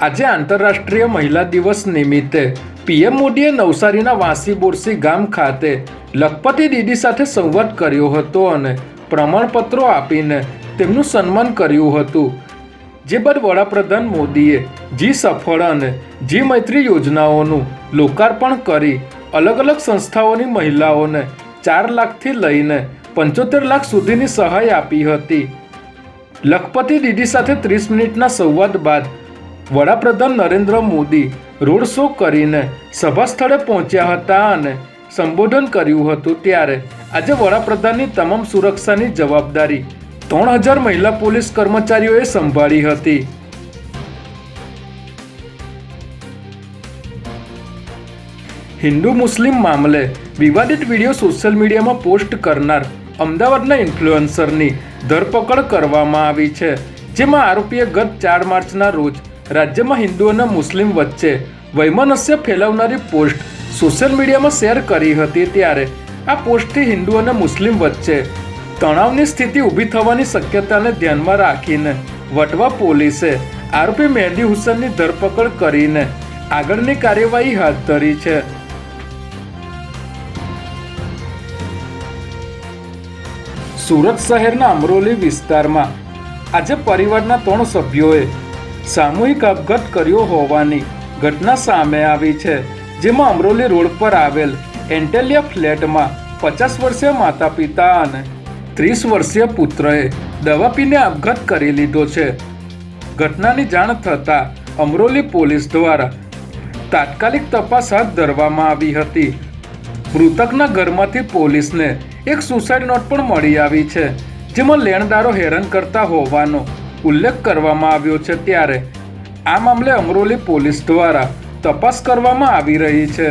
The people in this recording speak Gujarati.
આજે આંતરરાષ્ટ્રીય મહિલા દિવસ નિમિત્તે પીએમ મોદીએ નવસારીના વાંસી બોરસી ગામ ખાતે લખપતિ દીદી સાથે સંવાદ કર્યો હતો અને પ્રમાણપત્રો આપીને તેમનું સન્માન કર્યું હતું. જે બાદ વડાપ્રધાન મોદીએ જી સફળ અને જી મૈત્રી યોજનાઓનું લોકાર્પણ કરી અલગ અલગ સંસ્થાઓની મહિલાઓને ચાર લાખથી લઈને પંચોતેર લાખ સુધીની સહાય આપી હતી. લખપતિ દીદી સાથે ત્રીસ મિનિટના સંવાદ બાદ વડાપ્રધાન નરેન્દ્ર મોદી રોડ શો કરીને સભા સ્થળે પહોંચ્યા હતા અને સંબોધન કર્યું હતું ત્યારે. આજે વડાપ્રધાનની તમામ સુરક્ષાની જવાબદારી ત્રણ હજાર મહિલા પોલીસ કર્મચારીઓએ સંભાળી હતી. હિન્દુ મુસ્લિમ મામલે વિવાદિત વીડિયો સોશિયલ મીડિયામાં પોસ્ટ કરનાર અમદાવાદના ઇન્ફ્લુએન્સરની ધરપકડ કરવામાં આવી છે, જેમાં આરોપીએ ગત ચાર માર્ચના રોજ રાજ્યમાં હિન્દુ અને મુસ્લિમ વચ્ચે વૈમનસ્ય ફેલાવનારી પોસ્ટ સોશિયલ મીડિયામાં શેર કરી હતી ત્યારે આ પોસ્ટથી હિન્દુ અને મુસ્લિમ વચ્ચે તણાવની સ્થિતિ ઊભી થવાની શક્યતાને ધ્યાનમાં રાખીને વટવા પોલીસે આરોપી મેહદી હુસેનની ધરપકડ કરીને આગળની કાર્યવાહી હાથ ધરી છે. સુરત શહેરના અમરોલી વિસ્તારમાં આજે પરિવારના ત્રણ સભ્યોએ સામૂહિક અપઘાત કર્યો હોવાની ઘટના સામે આવી છે, જેમાં અમરોલી રોડ પર આવેલ એન્ટેલિયા ફ્લેટમાં પચાસ વર્ષીય માતા પિતા અને ત્રીસ વર્ષીય પુત્રએ દવા પીને આપઘાત કરી લીધો છે. ઘટનાની જાણ થતાં અમરોલી પોલીસ દ્વારા તાત્કાલિક તપાસ હાથ ધરવામાં આવી હતી. મૃતકના ઘરમાંથી પોલીસને એક સુસાઇડ નોટ પણ મળી આવી છે, જેમાં લેણદારો હેરાન કરતા હોવાનો ઉલ્લેખ કરવામાં આવ્યો છે ત્યારે આ મામલે અમરોલી પોલીસ દ્વારા તપાસ કરવામાં આવી રહી છે.